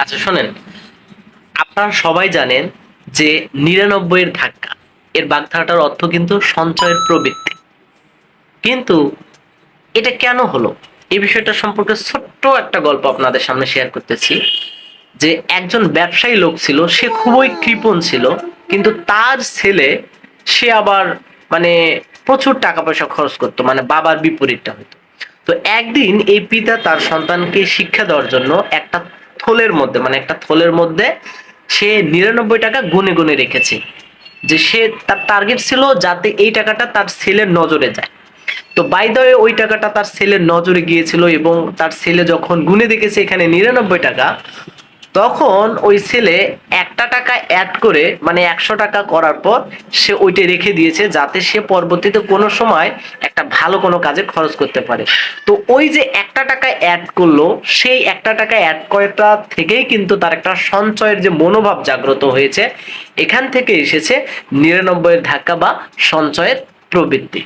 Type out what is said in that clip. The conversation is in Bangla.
আচ্ছা শোনেন। আপনারা সবাই জানেন যে নিরানব্বইয়ের ধাক্কা, এর বাগধারাটার অর্থ কিন্তু সঞ্চয়ের প্রবৃত্তি। কিন্তু এটা কেন হলো? এই বিষয়টা সম্পর্কে ছোট্ট একটা গল্প আপনাদের সামনে শেয়ার করতেছি, যে একজন ব্যবসায়ী লোক ছিল, সে খুবই কৃপণ ছিল, কিন্তু তার ছেলে, সে আবার মানে প্রচুর টাকা পয়সা খরচ করতো মানে বাবার বিপরীতটা হতো। তো একদিন এই পিতা তার সন্তানকে শিক্ষা দেওয়ার জন্য একটা থলের মধ্যে মানে একটা থলের মধ্যে সে নিরানব্বই টাকা গুনে গুনে রেখেছে। যে সে তার টার্গেট ছিল যাতে এই টাকাটা তার ছেলের নজরে যায়। তো বাই দ্য ওয়ে ওই টাকাটা তার ছেলের নজরে গিয়েছিল এবং তার ছেলে যখন গুনে দেখেছে এখানে নিরানব্বই টাকা তখন ওই ছেলে একটা টাকা অ্যাড করে মানে একশো টাকা করার পর সে ওইটা রেখে দিয়েছে যাতে সে পরবর্তীতে কোনো সময় একটা ভালো কোনো কাজে খরচ করতে পারে। তো ওই যে একটা টাকা অ্যাড করল, সেই একটা টাকা অ্যাড করাটা থেকেই কিন্তু তার একটা সঞ্চয়ের যে মনোভাব জাগ্রত হয়েছে, এখান থেকে এসেছে নিরানব্বইয়ের ধাক্কা বা সঞ্চয়ের প্রবৃত্তি।